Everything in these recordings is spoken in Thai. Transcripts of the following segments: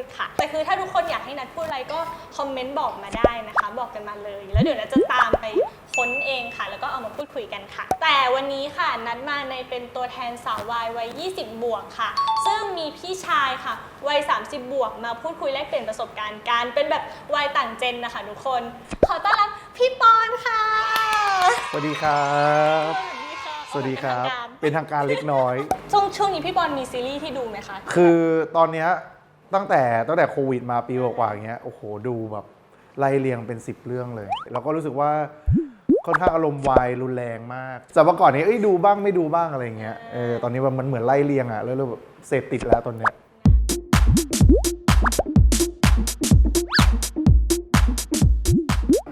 ดค่ะ แต่คือถ้าทุกคนอยากให้นัดพูดอะไรก็คอมเมนต์บอกมาได้นะคะ บอกกันมาเลย แล้วเดี๋ยวนัดจะตามไปค้นเองค่ะ แล้วก็เอามาพูดคุยกันค่ะ แต่วันนี้ค่ะนัดมาในเป็นตัวแทนสาววายวัย 20 บวกค่ะ ซึ่งมีพี่ชายค่ะวัย 30 บวก มาพูดคุยแลกเปลี่ยนประสบการณ์การเป็นแบบวัยต่างเจนนะคะทุกคน ขอต้อนรับพี่ปอนค่ะ สวัสดีครับ สวัสดีค่ะสวัสดีครับทางการเป็นทางการเล็กน้อย ช่วงช่วงนี้พี่บอลมีซีรีส์ที่ดูไหมคะ คือตอนเนี้ย ตั้งแต่ตั้งแต่โควิดมาปีกว่าๆอย่างเงี้ยโอ้โหดูแบบไล่เรียงเป็น 10 เรื่องเลยแล้วก็รู้สึกว่าค่อนข้างอารมณ์วายรุนแรงมากจากเมื่อก่อนนี้เอ้ยดูบ้างไม่ดูบ้างอะไรอย่างเงี้ยเออตอนนี้มันเหมือนไล่เรียงอะแล้วเราแบบเสพติดแล้วตอนเนี้ย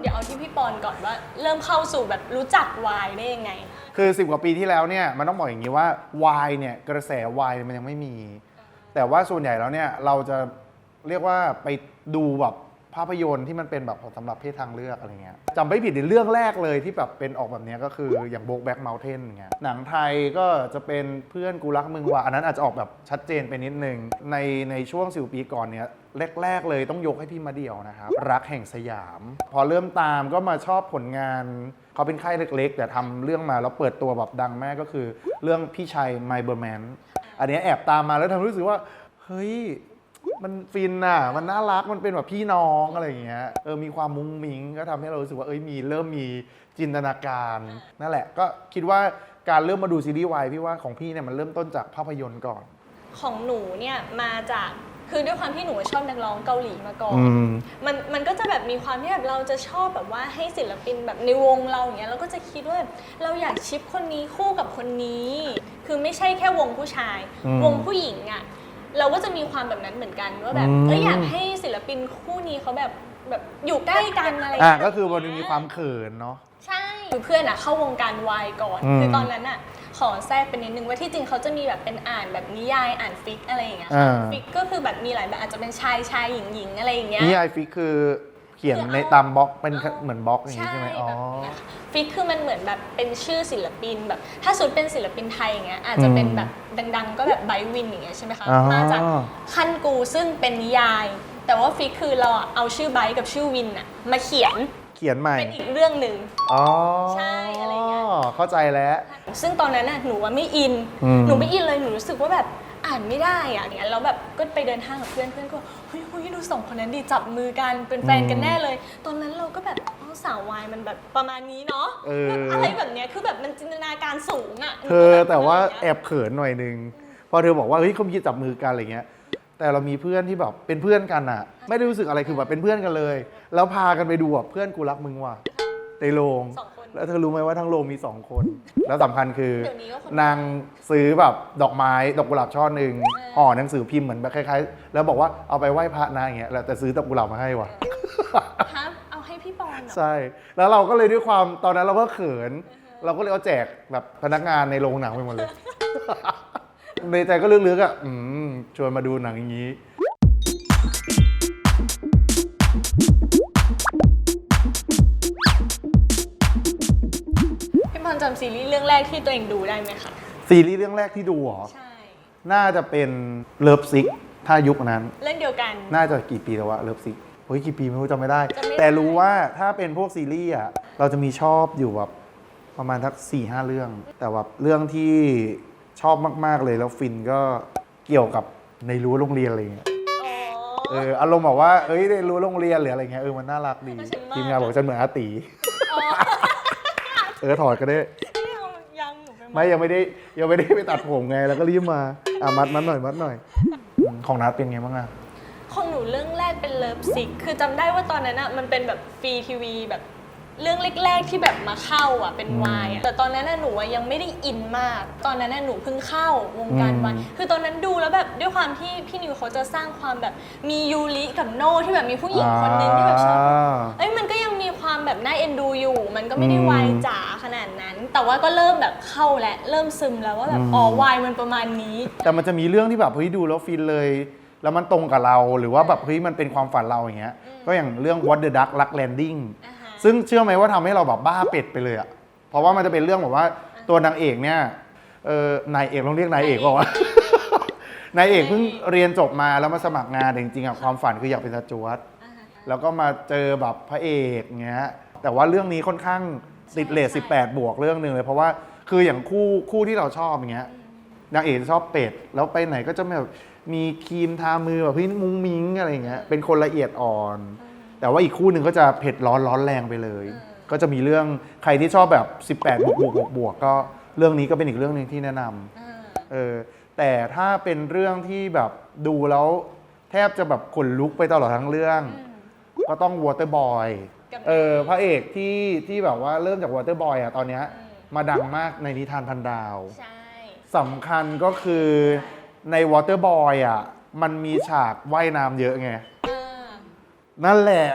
เดี๋ยวเอาที่พี่ปอนก่อนว่า เริ่มเข้าสู่แบบรู้จักวายได้ยังไง คือ 10 กว่าปีที่แล้วเนี่ยมันต้องบอกอย่างนี้ว่าวายเนี่ยกระแสวายมันยังไม่มี แต่ว่าส่วนใหญ่แล้วเนี่ยเราจะเรียกว่าไปดูแบบภาพยนตร์ที่มันเป็นแบบสำหรับเพศทางเลือกอะไรเงี้ยจำไม่ผิดในเรื่องแรกเลยที่แบบเป็นออกแบบเนี้ยก็คืออย่างโบกแบ็กเมลเทนเงี้ยหนังไทยก็จะเป็นเพื่อนกูรักมึงว่า อันนั้นอาจจะออกแบบชัดเจนไปนิดนึง ในในช่วงสิบปีก่อนเนี่ยแรก ๆ เลยต้องยกให้พี่มาเดียวนะครับ รักแห่งสยาม พอเริ่มตามก็มาชอบผลงาน เขาเป็นค่ายเล็ก ๆ แต่ทำเรื่องมาแล้วเปิดตัวแบบดังแมากก็คือ เรื่องพี่ชัยไมเบอร์แมน อันเนี้ยแอบตามมาแล้วทำให้รู้สึกว่า เฮ้ย มันฟินอะ มันน่ารัก มันเป็นแบบพี่น้องอะไรอย่างเงี้ย เออ มีความมุ้งมิ้ง ก็ทำให้เรารู้สึกว่า เอ้ย มีเริ่มมีจินตนาการ นั่นแหละ ก็คิดว่าการเริ่มมาดูซีรีส์วายพี่ว่าของพี่เนี่ยมันเริ่มต้นจากภาพยนตร์ก่อน ของหนูเนี่ยมาจาก คือด้วยความที่หนูชอบนักร้องเกาหลีมาก่อน อืม มันมันก็จะแบบมีความที่แบบเราจะชอบแบบว่าให้ศิลปินแบบในวงเราอย่างเงี้ยเราก็จะคิดว่าเราอยากชิปคนนี้คู่กับคนนี้ คือไม่ใช่แค่วงผู้ชาย อืมวงผู้หญิงอะ่ะเราก็จะมีความแบบนั้นเหมือนกันว่าแบบอืม เอออยากให้ศิลปินคู่นี้เขาแบบแบบอยู่ใกล้กันอะไรอะย่างเงี้ย ก็คือมันมีความเขินเนาะ ใช่คือเพื่อนอะเข้าวงการวายก่อน อืมคือตอนนั้นอะ ขอแทรกเป็นนิดนึงว่าที่จริงเขาจะมีแบบเป็นอ่านแบบนิยายอ่านฟิกอะไรอย่างเงี้ยอ่า ฟิกก็คือแบบมีหลายแบบอาจจะเป็นชายชายหญิงหญิงอะไรอย่างเงี้ยนี่ไอฟิกคือเขียนในตามบล็อกเป็นเหมือนบล็อกอย่างงี้ใช่ไหมอ๋อ แบบเนี้ยฟิกคือมันเหมือนแบบเป็นชื่อศิลปินแบบ ถ้าสุดเป็นศิลปินไทยอย่างเงี้ยอาจจะเป็นอืมแบบดังๆก็แบบไบวินอย่างเงี้ยใช่ไหมคะอ๋อ มาจากขั้นกูซึ่งเป็นนิยาย แต่ว่าฟิกคือเราอะเอาชื่อไบกับชื่อวินอะมาเขียน เขียนใหม่ เป็นอีกเรื่องหนึ่ง อ๋อใช่อะไรเงี้ย เข้าใจแล้ว ซึ่งตอนนั้นน่ะหนูว่าไม่อิน อืม หนูไม่อินเลยหนูรู้สึกว่าแบบอ่านไม่ได้อะเนี่ยแล้วแบบก็ไปเดินห้างกับเพื่อนเพื่อนก็เฮ้ยเฮ้ยดูสองคนนั้นดีจับมือกันเป็นแฟนกันแน่เลย ตอนนั้นเราก็แบบอ๋อสาววายมันแบบประมาณนี้เนาะเออ แบบอะไรแบบเนี้ยคือแบบมันจินตนาการสูงอะเธอแต่ว่าหนูก็บบแอบเขินหน่อยนึง พอเธอบอกว่าเฮ้ยเขามีจับมือกันอะไรเงี้ย แต่เรามีเพื่อนที่แบบเป็นเพื่อนกันอะไม่ได้รู้สึกอะไรคือแบบเป็นเพื่อนกันเลย แล้วพากันไปดูแบบเพื่อนกูรักมึงว่ะในโรงสองคน แล้วเธอรู้ไหมว่าทั้งโรงมีสองคน แล้วสำคัญคือ เดี๋ยวนี้ก็คน นางซื้อแบบดอกไม้ดอกกุหลาบช่อหนึ่งห่อหนังสือพิมพ์เหมือนแบบคล้ายๆ แล้วบอกว่าเอาไปไหว้พระนะอย่างเงี้ยแล้วแต่ซื้อดอกกุหลาบมาให้ว่ะ ฮะเอาให้พี่ปอนเหรอ ใช่ แล้วเราก็เลยด้วยความตอนนั้นเราก็เขิน เราก็เลยเอาแจกแบบพนักงานในโรงหนังไปหมดเลย ในใจก็ลึกๆอะอืมชวนมาดูหนังอย่างนี้ พี่ปอนจำซีรีส์เรื่องแรกที่ตัวเองดูได้ไหมคะ ซีรีส์เรื่องแรกที่ดูเหรอ ใช่ น่าจะเป็นเลิฟซิกถ้ายุคนั้น เรื่องเดียวกัน น่าจะกี่ปีแล้ววะเลิฟซิกเฮ้ยกี่ปีไม่รู้จำไม่ได้ จำไม่ได้ แต่รู้ว่าถ้าเป็นพวกซีรีส์อะเราจะมีชอบอยู่แบบประมาณทักสี่ห้าเรื่อง แต่ว่าเรื่องที่ ชอบมาก ๆ เลยแล้วฟินก็เกี่ยวกับในรั้วโรงเรียนอะไรเงี้ยอ๋อเอออารมณ์แบบว่าเอ้ยในรั้วโรงเรียนหรืออะไรเงี้ยเออมันน่ารักดีฉันมากทีมงานบอกจะเหมือนอาตีอ๋อเออถอดก็ได้ไม่เอายังหนูไปไม่ยังไม่ได้ยังไม่ได้ไปตัดผมไงแล้วก็รีบมาอะมัดมัดหน่อยมัดหน่อยอืมของนัดเป็นไงบ้างอะของหนูเรื่องแรกเป็นเลิฟซิก คือจำได้ว่าตอนนั้นอะมันเป็นแบบฟรีทีวีแบบ เรื่องแรกๆที่แบบมาเข้าอะเป็นวายอะแต่ตอนนั้นน่ะหนูอะยังไม่ได้อินมาก ตอนนั้นน่ะหนูเพิ่งเข้าวงการวายคือตอนนั้นดูแล้วแบบด้วยความที่พี่นิวเขาจะสร้างความแบบมียูริกับโน่ที่แบบมีผู้หญิงคนนึงที่แบบชอบอ่าเอ้ยมันก็ยังมีความแบบน่าเอ็นดูอยู่ มันก็ไม่ได้อืมวายจ๋าขนาดนั้น แต่ว่าก็เริ่มแบบเข้าและเริ่มซึมแล้วว่าแบบอืมอ๋อวายมันประมาณนี้ แต่มันจะมีเรื่องที่แบบเฮ้ยดูแล้วฟินเลย แล้วมันตรงกับเราหรือว่าแบบเฮ้ยมันเป็นความฝันเราอย่างเงี้ยก็อย่างเรื่อง What the Duck Luck Landing อ่าฮะ ซึ่งเชื่อไหมว่าทำให้เราแบบบ้าเป็ดไปเลยอะเพราะว่ามันจะเป็นเรื่องแบบว่าตัวนางเอกเนี่ยเออนายเอกต้องเรียกนายเอกเปล่าวะนายเอกเพิ่งเรียนจบมาแล้วมาสมัครงานแต่จริงๆอะความฝันคืออยากเป็นสจวตอ่าฮะแล้วก็มาเจอแบบพระเอกเงี้ย แต่ว่าเรื่องนี้ค่อนข้างติดเลทใช่18 บวกเรื่องหนึ่งเลย เพราะว่าคืออย่างคู่คู่ที่เราชอบอย่างเงี้ยนางเอกชอบเป็ดแล้วไปไหนก็จะแบบมีครีมทามือแบบพี่มุ้งมิ้งอะไรเงี้ยเป็นคนละเอียดอ่อน แต่ว่าอีกคู่หนึ่งก็จะเผ็ดร้อนร้อนแรงไปเลย ก็จะมีเรื่องใครที่ชอบแบบ 18 บวกบวกบวกบวกก็เรื่องนี้ก็เป็นอีกเรื่องหนึ่งที่แนะนำอ่าเออแต่ถ้าเป็นเรื่องที่แบบดูแล้วแทบจะแบบขนลุกไปตลอดทั้งเรื่องอืมก็ต้อง Waterboy กับเออพระเอกที่ที่แบบว่าเริ่มจาก Waterboy อะตอนเนี้ยอืมมาดังมากในนิทานพันดาวใช่สำคัญก็คือใน Waterboy อะมันมีฉากว่ายน้ำเยอะไงอ่า นั่นแหละ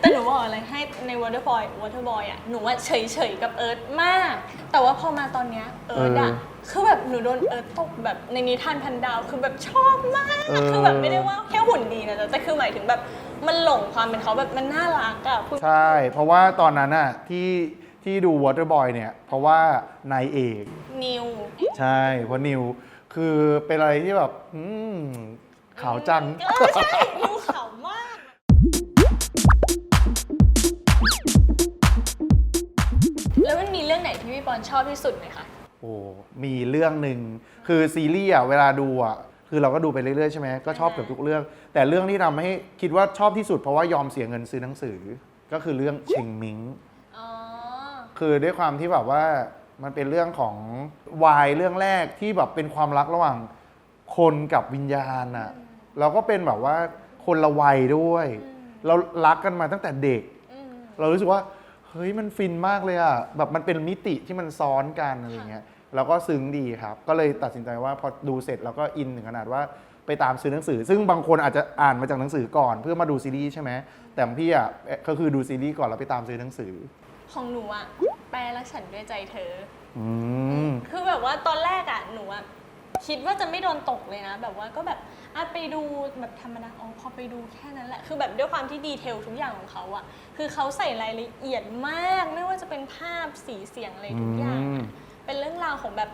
แต่หนูบอกอะไรให้ใน Waterboy Waterboy อะหนูว่าเฉยๆกับเอิร์ธมาก แต่ว่าพอมาตอนเนี้ยเอิร์ธอะ เออคือแบบหนูโดนเอิร์ธตกแบบในนิทานพันดาวคือแบบชอบมาก เออ คือแบบไม่ได้ว่าแค่หุ่นดีนะแต่คือหมายถึงแบบมันหลงความเป็นเขาแบบมันน่ารักอะพูดใช่ เพราะว่าตอนนั้นอะที่ที่ดู Waterboy เนี่ย เพราะว่านายเอก นิว ใช่เพราะนิว คือเป็นอะไรที่แบบอืมขาวจัง เออใช่นิวขาวมาก แล้วมันมีเรื่องไหนที่พี่ปอนชอบที่สุดไหมคะโอ้มีเรื่องหนึ่งคือซีรีส์อะเวลาดูอะคือเราก็ดูไปเรื่อยๆใช่ไหมก็ชอบเกือบทุกเรื่อง แต่เรื่องที่ทำให้คิดว่าชอบที่สุดเพราะว่ายอมเสียเงินซื้อหนังสือ ก็คือเรื่องเชงมิง อ๋อ คือด้วยความที่แบบว่า มันเป็นเรื่องของวายเรื่องแรกที่แบบเป็นความรักระหว่างคนกับวิญญาณอะเราก็เป็นแบบว่าคนละวัยด้วย เรารักกันมาตั้งแต่เด็กอืมเรารู้สึกว่าเฮ้ยมันฟินมากเลยอะแบบมันเป็นมิติที่มันซ้อนกันอะไรเงี้ยเราก็ซึ้งดีครับ ก็เลยตัดสินใจว่าพอดูเสร็จเราก็อินถึงขนาดว่าไปตามซื้อหนังสือ ซึ่งบางคนอาจจะอ่านมาจากหนังสือก่อน เพื่อมาดูซีรีส์ใช่ไหมแต่ของพี่อะก็คือดูซีรีส์ก่อนแล้วไปตามซื้อหนังสือ ของหนูอะ แปลรักฉันด้วยใจเธอ อืม คือแบบว่าตอนแรกอะหนูอะคิดว่าจะไม่โดนตกเลยนะ แบบว่าก็แบบอะไปดูแบบธรรมดาอ๋อพอไปดูแค่นั้นแหละคือแบบด้วยความที่ดีเทลทุกอย่างของเขาอะคือเขาใส่รายละเอียดมากไม่ว่าจะเป็นภาพสีเสียงอะไรทุกอย่างอืม อะเป็นเรื่องราวของแบบ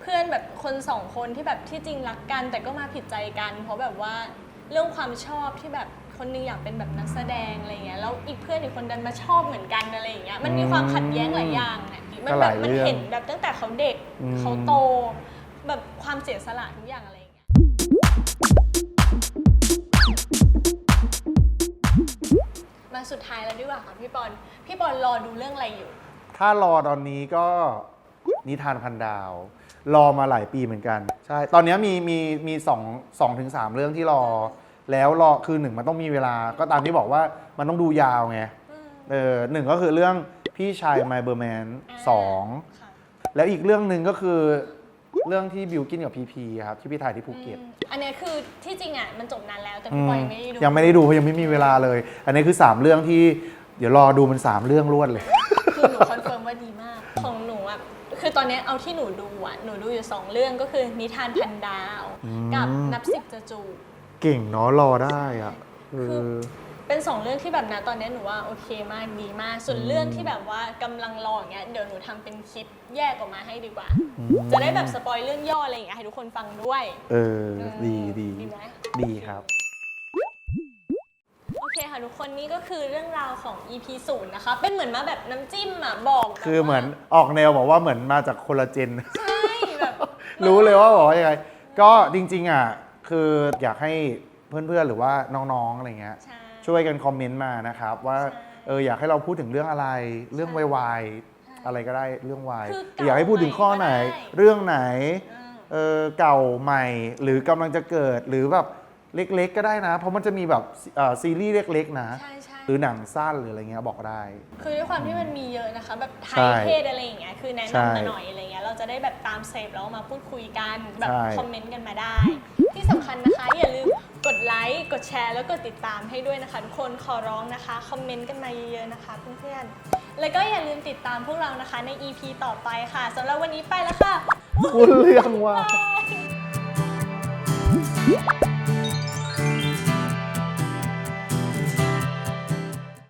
เพื่อนแบบคนสองคนที่แบบที่จริงรักกัน แต่ก็มาผิดใจกัน เพราะแบบว่าเรื่องความชอบที่แบบ คนหนึงอยากเป็นแบบนักแสดงอะไรเงี้ยแล้วอีกเพื่อนอีกคนดันมาชอบเหมือนกันอะไรอย่างเงี้ยมันมีความขัดแย้งหลายอย่างอะมันก็หแบลาบยมันเรื่องเห็นแบบตั้งแต่เขาเด็กอืม เขาโต แบบความเสียสละทุกอย่างอะไรอย่างเงี้ยมาสุดท้ายแล้วดีกว่าค่ะพี่ปอนพี่ปอนรอดูเรื่องอะไรอยู่ ถ้ารอตอนนี้ก็นิทานพันดาว รอมาหลายปีเหมือนกัน ใช่ ตอนนี้มีมีมีสองสองถึงสามเรื่องที่รอ แล้วรอคือหนึ่งมันต้องมีเวลาก็ตามที่บอกว่ามันต้องดูยาวไงเออหนึ่งก็คือเรื่องพี่ชายไมเบอร์แมนสองค่ะแล้วอีกเรื่องหนึ่งก็คือเรื่องที่บิวกินกับพีพีครับที่พี่ถ่ายที่ภูเก็ต อืมอันเนี้ยคือที่จริงอะมันจบนานแล้วแต่พี่ปอนยังไม่ได้ดูยังไม่ได้ดูเพราะยังไม่มีเวลาเลย อันนี้คือ 3 เรื่องที่เดี๋ยวรอดูมัน 3 เรื่องรวดเลย คือหนูคอนเฟิร์มว่าดีมาก ของหนูอะคือตอนเนี้ยเอาที่หนูดูอะหนูดูอยู่สองเรื่องก็คือนิทานพันดาวอืมกับนับสิบจะจูบ เก่งเนาะรอได้อะเอคือ อ เป็นสองเรื่องที่แบบนะตอนนี้หนูว่าโอเคมากดีมาก ส่วนเรื่องที่แบบว่ากำลังรออย่างเงี้ยเดี๋ยวหนูทำเป็นคลิปแยกออกมาให้ดีกว่า อืม จะได้แบบสปอยเรื่องย่ออะไรอย่างเงี้ยให้ทุกคนฟังด้วยเออ ดีดีดีไหม ดีครับ โอเคค่ะทุกคนนี่ก็คือเรื่องราวของ EP ศูนย์นะคะ เป็นเหมือนมาแบบน้ำจิ้มอะบอกแบบคือเหมือนว่าออกแนวบอกว่าเหมือนมาจากคนละเจน ใช่แบบรู้เลยว่าบอกว่ายังไง ก็จริงๆอะ คืออยากให้เพื่อนๆ หรือว่าน้องๆ อะไรเงี้ย ใช่ ช่วยกันคอมเมนต์มานะครับ ว่าใช่เอออยากให้เราพูดถึงเรื่องอะไร เรื่องใช่วายใช่ๆอะไรก็ได้เรื่องวายคือเก่าอยากให้พูดถึงข้อไหน ใหม่ก็ได้ เรื่องไหนอืม เออเก่าใหม่หรือกำลังจะเกิดหรือแบบเล็กๆ ก็ได้นะ เพราะมันจะมีแบบเอ่อซีรีส์เล็กๆ นะ ใช่ใช่ หรือหนังสั้นหรืออะไรเงี้ยบอกได้ คือด้วยความที่มันมีเยอะนะคะ แบบไทใช่ยเทศอะไรอย่างเงี้ยคือแนะใช่นำมาหน่อยอะไรเงี้ยเราจะได้แบบตามเซฟแล้วมาพูดคุยกันแบบใช่ คอมเมนต์กันมาได้ ที่สำคัญนะคะ อย่าลืมกดไลค์กดแชร์แล้วกดติดตามให้ด้วยนะคะ ทุกคนขอร้องนะคะคอมเมนต์กันมาเยอะๆนะคะเพื่อนๆแล้วก็อย่าลืมติดตามพวกเรานะคะใน EP ต่อไปค่ะสำหรับวันนี้ไปแล้วค่ะ พูดเรื่องว่าบาย